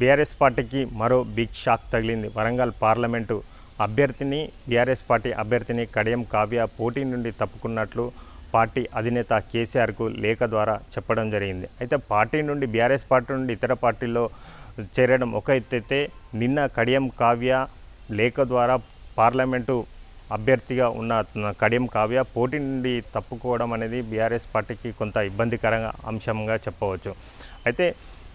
BRS పార్టీకి మరో big shock తగిలింది. వరంగల్ పార్లమెంటు అభ్యర్థిని బీఆర్ఎస్ పార్టీ అభ్యర్థిని కడియం కావ్య పోటీ నుండి తప్పుకున్నట్లు పార్టీ అధినేత కేసీఆర్కు లేఖ ద్వారా చెప్పడం జరిగింది. అయితే పార్టీ నుండి బీఆర్ఎస్ పార్టీ నుండి ఇతర పార్టీల్లో చేరడం ఒక ఎత్తైతే నిన్న కడియం కావ్య లేఖ ద్వారా పార్లమెంటు అభ్యర్థిగా ఉన్న కడియం కావ్య పోటీ నుండి తప్పుకోవడం అనేది బీఆర్ఎస్ పార్టీకి కొంత ఇబ్బందికరంగా అంశంగా చెప్పవచ్చు. అయితే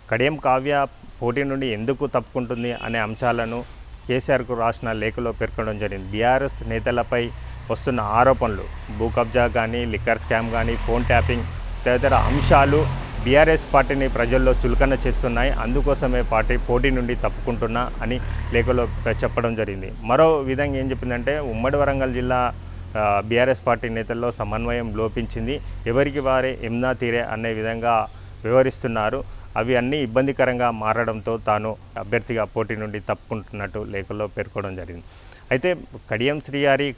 కడియం కావ్య పోటీ నుండి ఎందుకు తప్పుకుంటుంది అనే అంశాలను కేసీఆర్కు రాసిన లేఖలో పేర్కొనడం జరిగింది. బీఆర్ఎస్ నేతలపై వస్తున్న ఆరోపణలు భూ కబ్జా కానీ లిక్కర్ స్కామ్ కానీ ఫోన్ ట్యాపింగ్ తదితర అంశాలు బీఆర్ఎస్ పార్టీని ప్రజల్లో చులకన చేస్తున్నాయి. అందుకోసమే పార్టీ పోటీ నుండి తప్పుకుంటున్నా అని లేఖలో చెప్పడం జరిగింది. మరో విధంగా ఏం చెప్పిందంటే ఉమ్మడి వరంగల్ జిల్లా బీఆర్ఎస్ పార్టీ నేతల్లో సమన్వయం లోపించింది. ఎవరికి వారే ఎమ్నా తీరే అనే విధంగా వివరిస్తున్నారు. అవి అన్నీ ఇబ్బందికరంగా మారడంతో తాను అభ్యర్థిగా పోటీ నుండి తప్పుకుంటున్నట్టు లేఖలో పేర్కొనడం జరిగింది. అయితే కడియం శ్రీహారి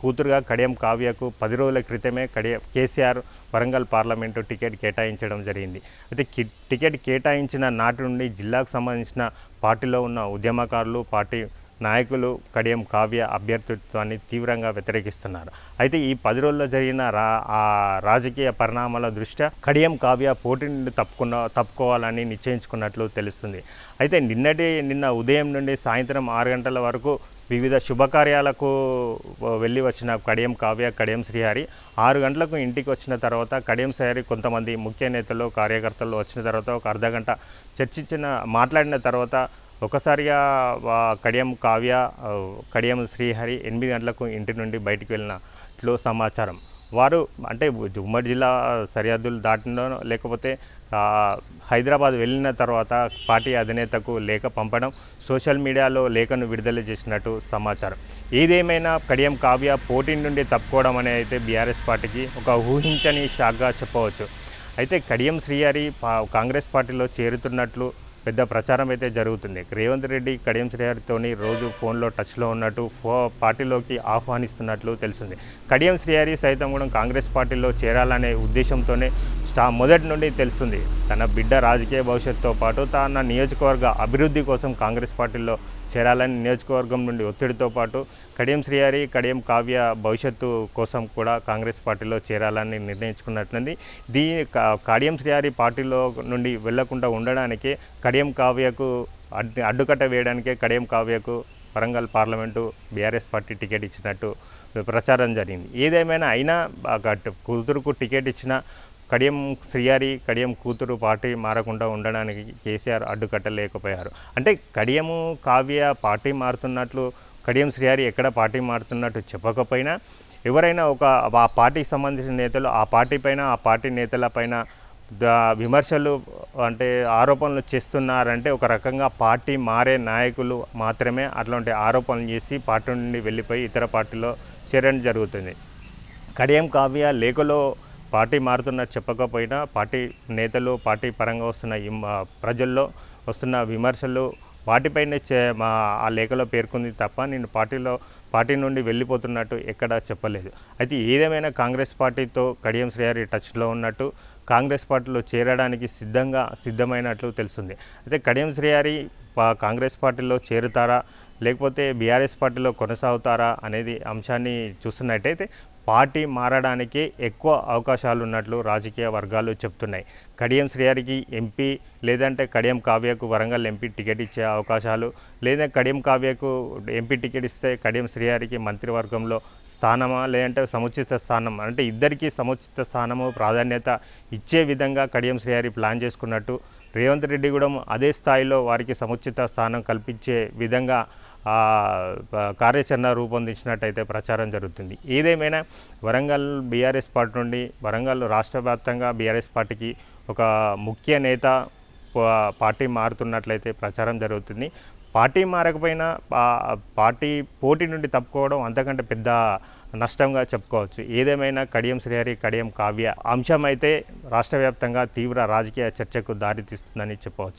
కూతురుగా కడియం కావ్యకు పది రోజుల క్రితమే Kadiyam KCR Warangal parliament ticket కేటాయించడం జరిగింది. అయితే కి- టికెట్ కేటాయించిన నాటి నుండి జిల్లాకు సంబంధించిన పార్టీలో ఉన్న ఉద్యమకారులు పార్టీ నాయకులు కడియం కావ్య అభ్యర్థిత్వాన్ని తీవ్రంగా వ్యతిరేకిస్తున్నారు. అయితే ఈ పది రోజుల్లో జరిగిన రా ఆ రాజకీయ పరిణామాల దృష్ట్యా కడియం కావ్య పోటీ నుండి తప్పుకున్న తప్పుకోవాలని నిశ్చయించుకున్నట్లు తెలుస్తుంది. అయితే నిన్నటి నిన్న ఉదయం నుండి సాయంత్రం ఆరు గంటల వరకు వివిధ శుభకార్యాలకు వెళ్ళి వచ్చిన కడియం కావ్య కడియం శ్రీహరి ఆరు గంటలకు ఇంటికి వచ్చిన తర్వాత కడియం శ్రీహరి కొంతమంది ముఖ్య నేతలు కార్యకర్తలు వచ్చిన తర్వాత ఒక అర్ధగంట చర్చించిన మాట్లాడిన తర్వాత ఒకసారిగా కడియం కావ్య కడియం శ్రీహరి ఎనిమిది గంటలకు ఇంటి నుండి బయటికి వెళ్ళినట్లు సమాచారం. వారు అంటే ఉమ్మడి జిల్లా సరిహద్దులు దాటినో లేకపోతే హైదరాబాద్ వెళ్ళిన తర్వాత పార్టీ అధినేతకు లేఖ పంపడం సోషల్ మీడియాలో లేఖను విడుదల చేసినట్టు సమాచారం. ఏదేమైనా కడియం కావ్య పోటీ నుండి తప్పుకోవడం అనేది అయితే బీఆర్ఎస్ పార్టీకి ఒక ఊహించని షాక్గా చెప్పవచ్చు. అయితే కడియం శ్రీహరి పా- కాంగ్రెస్ పార్టీలో చేరుతున్నట్లు పెద్ద ప్రచారం అయితే జరుగుతుంది. రేవంత్ రెడ్డి కడియం శ్రీహరితోని రోజు ఫోన్లో టచ్లో ఉన్నట్టు ఫో పార్టీలోకి ఆహ్వానిస్తున్నట్లు తెలిసింది కడియం శ్రీహరి సైతం కూడా కాంగ్రెస్ పార్టీలో చేరాలనే ఉద్దేశంతోనే స్టా మొదటి నుండి తెలుస్తుంది. తన బిడ్డ రాజకీయ భవిష్యత్తుతో పాటు తన నియోజకవర్గ అభివృద్ధి కోసం కాంగ్రెస్ పార్టీలో చేరాలని నియోజకవర్గం నుండి ఒత్తిడితో పాటు కడియం శ్రీహరి కడియం కావ్య భవిష్యత్తు కోసం కూడా కాంగ్రెస్ పార్టీలో చేరాలని నిర్ణయించుకున్నట్లుంది. దీ కా- కడియం శ్రీహరి పార్టీలో నుండి వెళ్ళకుండా ఉండడానికి కడియం కావ్యకు అడ్డు అడ్డుకట్ట వేయడానికే Kadiyam కావ్యకు Warangal parliament BRS party ticket ఇచ్చినట్టు ప్రచారం జరిగింది. ఏదేమైనా అయినా కూతురుకు టికెట్ ఇచ్చిన కడియం శ్రీయారి కడియం కూతురు పార్టీ మారకుండా ఉండడానికి కేసీఆర్ అడ్డుకట్టలేకపోయారు అంటే కడియము కావ్య పార్టీ మారుతున్నట్లు కడియం శ్రీహారి ఎక్కడ పార్టీ మారుతున్నట్టు చెప్పకపోయినా ఎవరైనా ఒక ఆ పార్టీకి సంబంధించిన నేతలు ఆ పార్టీ పైన ఆ పార్టీ నేతల పైన విమర్శలు అంటే ఆరోపణలు చేస్తున్నారంటే ఒక రకంగా పార్టీ మారే నాయకులు మాత్రమే అట్లాంటి ఆరోపణలు చేసి పార్టీ నుండి వెళ్ళిపోయి ఇతర పార్టీలో చేరడం జరుగుతుంది. కడియం కావ్య లేఖలో పార్టీ మారుతున్న చెప్పకపోయినా పార్టీ నేతలు పార్టీ పరంగా వస్తున్న ప్రజల్లో వస్తున్న విమర్శలు వాటిపైనే చే మా ఆ లేఖలో పేర్కొంది తప్ప నేను పార్టీలో పార్టీ నుండి వెళ్ళిపోతున్నట్టు ఎక్కడా చెప్పలేదు. అయితే ఏదేమైనా కాంగ్రెస్ పార్టీతో కడియం శ్రేయారి టచ్లో ఉన్నట్టు కాంగ్రెస్ పార్టీలో చేరడానికి సిద్ధంగా సిద్ధమైనట్లు తెలుస్తుంది. అయితే కడియం శ్రీహారి పా- కాంగ్రెస్ పార్టీలో చేరుతారా? లేకపోతే బీఆర్ఎస్ పార్టీలో కొనసాగుతారా అనేది అంశాన్ని చూస్తున్నట్టయితే పార్టీ మారడానికి ఎక్కువ అవకాశాలు ఉన్నట్లు రాజకీయ వర్గాలు చెప్తున్నాయి. కడియం శ్రీహారికి ఎంపీ లేదంటే కడియం కావ్యకు వరంగల్ ఎంపీ టికెట్ ఇచ్చే అవకాశాలు లేదా కడియం కావ్యకు ఎంపీ టికెట్ ఇస్తే కడియం శ్రీహారికి మంత్రివర్గంలో స్థానమా లేదంటే సముచిత స్థానం? అంటే ఇద్దరికీ సముచిత స్థానము ప్రాధాన్యత ఇచ్చే విధంగా కడియం శ్రీహరి ప్లాన్ చేసుకున్నట్టు రేవంత్ రెడ్డి కూడా అదే స్థాయిలో వారికి సముచిత స్థానం కల్పించే విధంగా కార్యాచరణ రూపొందించినట్టయితే ప్రచారం జరుగుతుంది. ఏదేమైనా వరంగల్ బీఆర్ఎస్ పార్టీ నుండి వరంగల్ రాష్ట్ర వ్యాప్తంగా బీఆర్ఎస్ పార్టీకి ఒక ముఖ్య నేత పార్టీ మారుతున్నట్లయితే ప్రచారం జరుగుతుంది. పార్టీ మారకపోయినా పార్టీ పోటీ నుండి తప్పుకోవడం అంతకంటే పెద్ద నష్టంగా చెప్పుకోవచ్చు. ఏదేమైనా కడియం శ్రీహరి కడియం కావ్య అంశం అయితే రాష్ట్ర తీవ్ర రాజకీయ చర్చకు దారితీస్తుందని చెప్పవచ్చు.